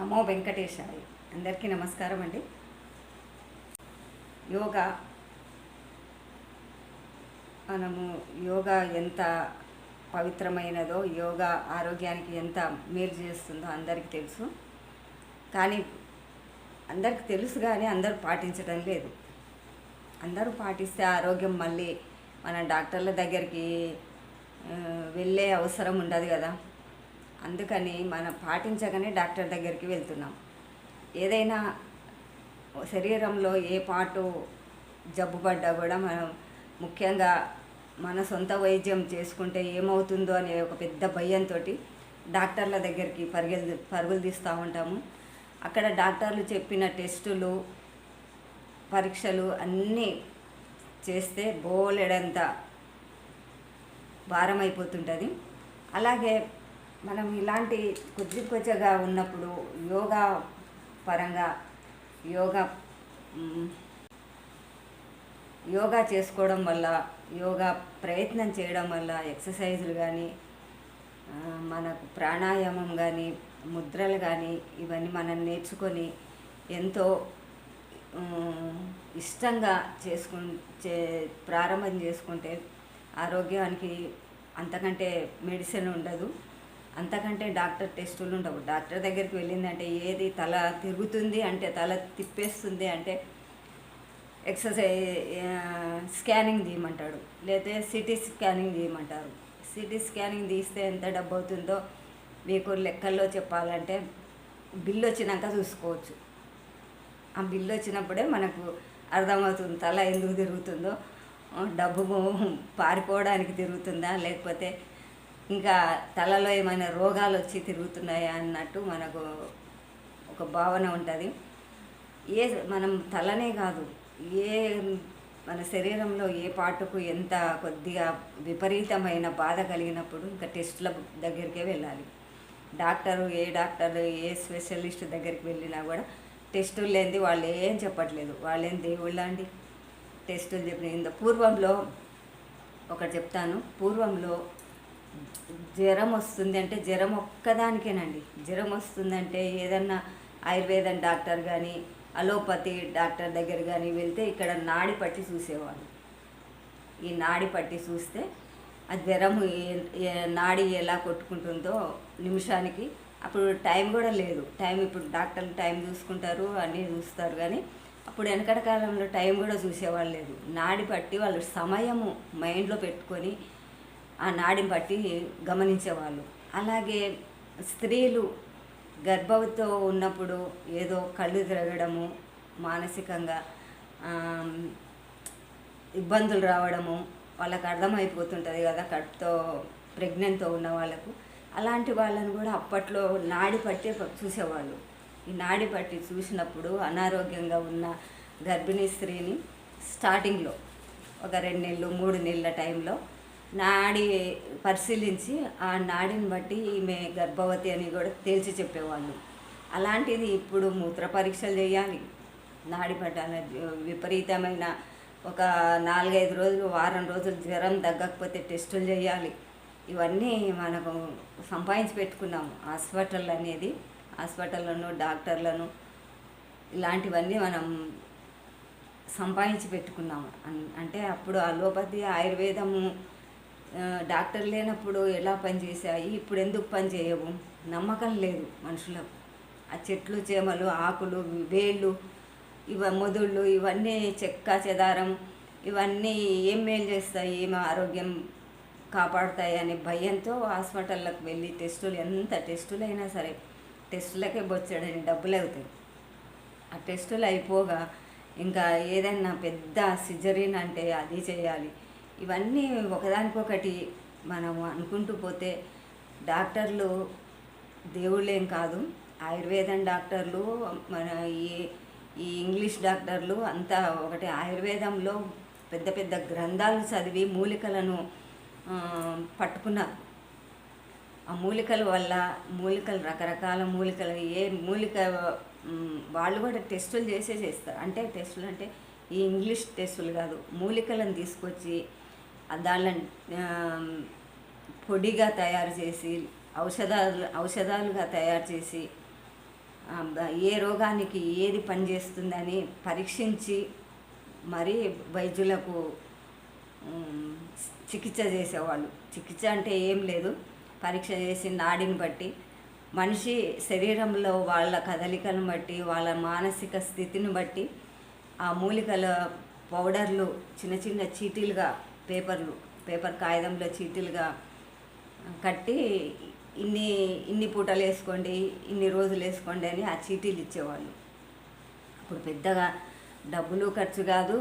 నమో వెంకటేశాయ. అందరికీ నమస్కారం అండి. యోగా మనము యోగా ఎంత పవిత్రమైనదో యోగా ఆరోగ్యానికి ఎంత మేలు చేస్తుందో అందరికీ తెలుసు. కానీ అందరికి తెలుసు కానీ అందరూ పాటించడం లేదు. అందరూ పాటిస్తే ఆరోగ్యం మళ్ళీ మన డాక్టర్ల దగ్గరికి వెళ్ళే అవసరం ఉండదు కదా. అందుకని మనం పాటించగానే డాక్టర్ దగ్గరికి వెళ్తున్నాం. ఏదైనా శరీరంలో ఏ పాటు జబ్బు పడ్డా కూడా మనం ముఖ్యంగా మన సొంత వైద్యం చేసుకుంటే ఏమవుతుందో అనే ఒక పెద్ద భయంతో డాక్టర్ల దగ్గరికి పరుగులు పరుగులు తీస్తూ ఉంటాము. అక్కడ డాక్టర్లు చెప్పిన టెస్టులు పరీక్షలు అన్నీ చేస్తే బోలెడంత భారం అయిపోతుంటుంది అలాగే మనం ఇలాంటి కొద్ది కొద్దిగా ఉన్నప్పుడు యోగా పరంగా యోగా యోగా చేసుకోవడం వల్ల యోగా ప్రయత్నం చేయడం వల్ల ఎక్సర్సైజులు కానీ మనకు ప్రాణాయామం కానీ ముద్రలు కానీ ఇవన్నీ మనం నేర్చుకొని ఎంతో ఇష్టంగా చేసుకు చే ప్రారంభం చేసుకుంటే ఆరోగ్యానికి అంతకంటే మెడిసిన్ ఉండదు. అంతకంటే డాక్టర్ టెస్టులు ఉండవు. డాక్టర్ దగ్గరికి వెళ్ళిందంటే ఏది తల తిరుగుతుంది అంటే తల తిప్పేస్తుంది అంటే ఎక్సర్సైజ్ స్కానింగ్ తీయమంటాడు. లేతే సిటీ స్కానింగ్ తీయమంటారు. సిటీ స్కానింగ్ తీస్తే ఎంత డబ్బు అవుతుందో మీకు లెక్కల్లో చెప్పాలంటే బిల్లు వచ్చినాక చూసుకోవచ్చు. ఆ బిల్లు వచ్చినప్పుడే మనకు అర్థమవుతుంది తల ఎందుకు తిరుగుతుందో. డబ్బు పారిపోవడానికి తిరుగుతుందా? లేకపోతే ఇంకా తలలో ఏమైనా రోగాలు వచ్చి తిరుగుతున్నాయా అన్నట్టు మనకు ఒక భావన ఉంటుంది. ఏ మనం తలనే కాదు ఏ మన శరీరంలో ఏ పాటుకు ఎంత కొద్దిగా విపరీతమైన బాధ కలిగినప్పుడు ఇంకా టెస్టుల దగ్గరికే వెళ్ళాలి. డాక్టరు ఏ డాక్టర్ ఏ స్పెషలిస్ట్ దగ్గరికి వెళ్ళినా కూడా టెస్టులు లేనిది వాళ్ళు ఏం చెప్పట్లేదు. వాళ్ళేం దేవుళ్ళ అండి? టెస్టులు చెప్పిన ఇంత పూర్వంలో ఒకటి చెప్తాను. పూర్వంలో జ్వరం వస్తుంది అంటే జ్వరం ఒక్కదానికేనండి. జ్వరం వస్తుందంటే ఏదన్నా ఆయుర్వేదం డాక్టర్ కానీ అలోపతి డాక్టర్ దగ్గర కానీ వెళ్తే ఇక్కడ నాడి పట్టి చూసేవాళ్ళు. ఈ నాడి పట్టి చూస్తే ఆ జ్వరం నాడి ఎలా కొట్టుకుంటుందో నిమిషానికి అప్పుడు టైం కూడా లేదు. టైం ఇప్పుడు డాక్టర్లు టైం చూసుకుంటారు అన్నీ చూస్తారు కానీ అప్పుడు వెనకటి కాలంలో టైం కూడా చూసేవాళ్ళు లేదు. నాడి పట్టి వాళ్ళు సమయము మైండ్లో పెట్టుకొని ఆ నాడిని బట్టి గమనించేవాళ్ళు. అలాగే స్త్రీలు గర్భవతితో ఉన్నప్పుడు ఏదో కళ్ళు తిరగడము మానసికంగా ఇబ్బందులు రావడము వాళ్ళకి అర్థమైపోతుంటుంది కదా కడుపుతో ప్రెగ్నెంట్తో ఉన్న వాళ్ళకు. అలాంటి వాళ్ళని కూడా అప్పట్లో నాడి పట్టి చూసేవాళ్ళు. ఈ నాడి పట్టి చూసినప్పుడు అనారోగ్యంగా ఉన్న గర్భిణీ స్త్రీని స్టార్టింగ్లో ఒక రెండు నెలలు మూడు నెలల టైంలో నాడి పరిశీలించి ఆ నాడిని బట్టి ఈమె గర్భవతి అని కూడా తేల్చి చెప్పేవాళ్ళు. అలాంటిది ఇప్పుడు మూత్ర పరీక్షలు చేయాలి. నాడి పట్టాల విపరీతమైన ఒక నాలుగైదు రోజులు వారం రోజులు జ్వరం తగ్గకపోతే టెస్టులు చేయాలి. ఇవన్నీ మనకు సంపాదించి పెట్టుకున్నాము. హాస్పిటల్ అనేది హాస్పిటల్లను డాక్టర్లను ఇలాంటివన్నీ మనం సంపాదించి పెట్టుకున్నాము. అంటే అప్పుడు అలోపతి ఆయుర్వేదము డాక్టర్ లేనప్పుడు ఎలా పనిచేసాయి ఇప్పుడు ఎందుకు పని చేయవు? నమ్మకం లేదు మనుషులకు. ఆ చెట్లు చేమలు ఆకులు వేళ్ళు ఇవ మొదుళ్ళు ఇవన్నీ చెక్క చెదారం ఇవన్నీ ఏం మేలు చేస్తాయి? ఏం ఆరోగ్యం కాపాడుతాయి అనే భయంతో హాస్పిటల్లకు వెళ్ళి టెస్టులు ఎంత టెస్టులు అయినా సరే టెస్టులకే బొచ్చడని డబ్బులు అవుతాయి. ఆ టెస్టులు అయిపోగా ఇంకా ఏదైనా పెద్ద సిజరీన్ అంటే అది చేయాలి. ఇవన్నీ ఒకదానికొకటి మనం అనుకుంటూ పోతే డాక్టర్లు దేవుళ్ళేం కాదు. ఆయుర్వేదం డాక్టర్లు మన ఈ ఈ ఇంగ్లీష్ డాక్టర్లు అంతా ఒకటి ఆయుర్వేదంలో పెద్ద పెద్ద గ్రంథాలు చదివి మూలికలను పట్టుకున్నారు. ఆ మూలికల వల్ల మూలికలు రకరకాల మూలికలు ఏ మూలిక వాళ్ళు కూడా టెస్టులు చేసే చేస్తారు. అంటే టెస్టులు అంటే ఈ ఇంగ్లీష్ టెస్టులు కాదు. మూలికలను తీసుకొచ్చి దాళ్ళని పొడిగా తయారు చేసి ఔషధాలు ఔషధాలుగా తయారు చేసి ఏ రోగానికి ఏది పనిచేస్తుందని పరీక్షించి మరీ వైద్యులకు చికిత్స చేసేవాళ్ళు. చికిత్స అంటే ఏం లేదు. పరీక్ష చేసి నాడిని బట్టి మనిషి శరీరంలో వాళ్ళ కదలికను బట్టి వాళ్ళ మానసిక స్థితిని బట్టి ఆ మూలికల పౌడర్లు చిన్న చిన్న చీటీలుగా పేపర్లు పేపర్ కాగితంలో చీటీలుగా కట్టి ఇన్ని ఇన్ని పూటలు వేసుకోండి ఇన్ని రోజులు వేసుకోండి అని ఆ చీటీలు ఇచ్చేవాళ్ళు. అప్పుడు పెద్దగా డబ్బులు ఖర్చు కాదు.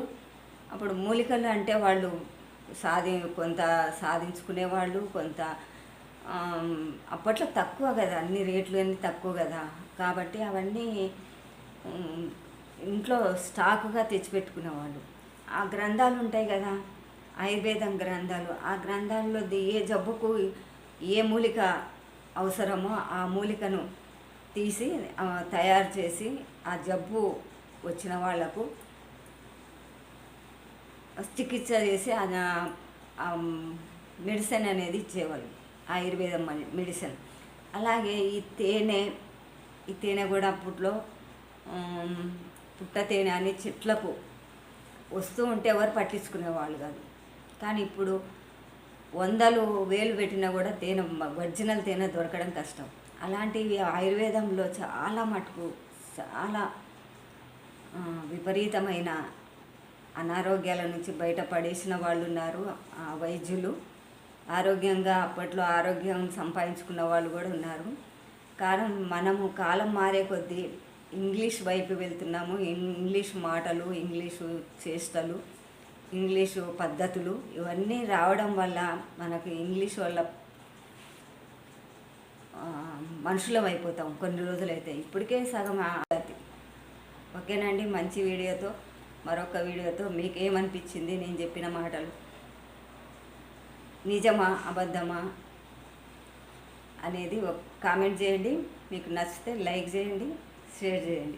అప్పుడు మూలికలు అంటే వాళ్ళు సాధి కొంత సాధించుకునేవాళ్ళు కొంత అప్పట్లో తక్కువ కదా అన్ని రేట్లు అన్నీ తక్కువ కదా. కాబట్టి అవన్నీ ఇంట్లో స్టాకుగా తెచ్చిపెట్టుకునేవాళ్ళు. ఆ గ్రంథాలు ఉంటాయి కదా ఆయుర్వేదం గ్రంథాలు. ఆ గ్రంథాల్లో ఏ జబ్బుకు ఏ మూలిక అవసరమో ఆ మూలికను తీసి తయారు చేసి ఆ జబ్బు వచ్చిన వాళ్ళకు చికిత్స చేసి ఆ- మెడిసిన్ అనేది ఇచ్చేవాళ్ళు. ఆయుర్వేదం మెడిసిన్. అలాగే ఈ తేనె ఈ తేనె కూడా అప్పట్లో పుట్ట తేనె అని చెట్లకు వస్తూ ఉంటే ఎవరు పట్టించుకునేవాళ్ళు కాదు. కానీ ఇప్పుడు వందలు వేలు పెట్టినా కూడా తేనె ఒరిజినల్ తేనె దొరకడం కష్టం. అలాంటివి ఆయుర్వేదంలో చాలా మటుకు చాలా విపరీతమైన అనారోగ్యాల నుంచి బయటపడేసిన వాళ్ళు ఉన్నారు. ఆ వైద్యులు ఆరోగ్యంగా అప్పట్లో ఆరోగ్యం సంపాదించుకున్న వాళ్ళు కూడా ఉన్నారు. కారణం మనము కాలం మారే కొద్దీ ఇంగ్లీష్ వైపు వెళ్తున్నాము. ఇంగ్లీష్ మాటలు ఇంగ్లీషు చేష్టలు ఇంగ్లీషు పద్ధతులు ఇవన్నీ రావడం వల్ల మనకు ఇంగ్లీష్ వల్ల మనుషులం అయిపోతాం కొన్ని రోజులైతే. ఇప్పటికే సగం ఆ- ఓకేనండి మంచి వీడియోతో మరొక వీడియోతో మీకు ఏమనిపించింది నేను చెప్పిన మాటలు? నిజమా అబద్ధమా అనేది ఒక కామెంట్ చేయండి. మీకు నచ్చితే లైక్ చేయండి షేర్ చేయండి.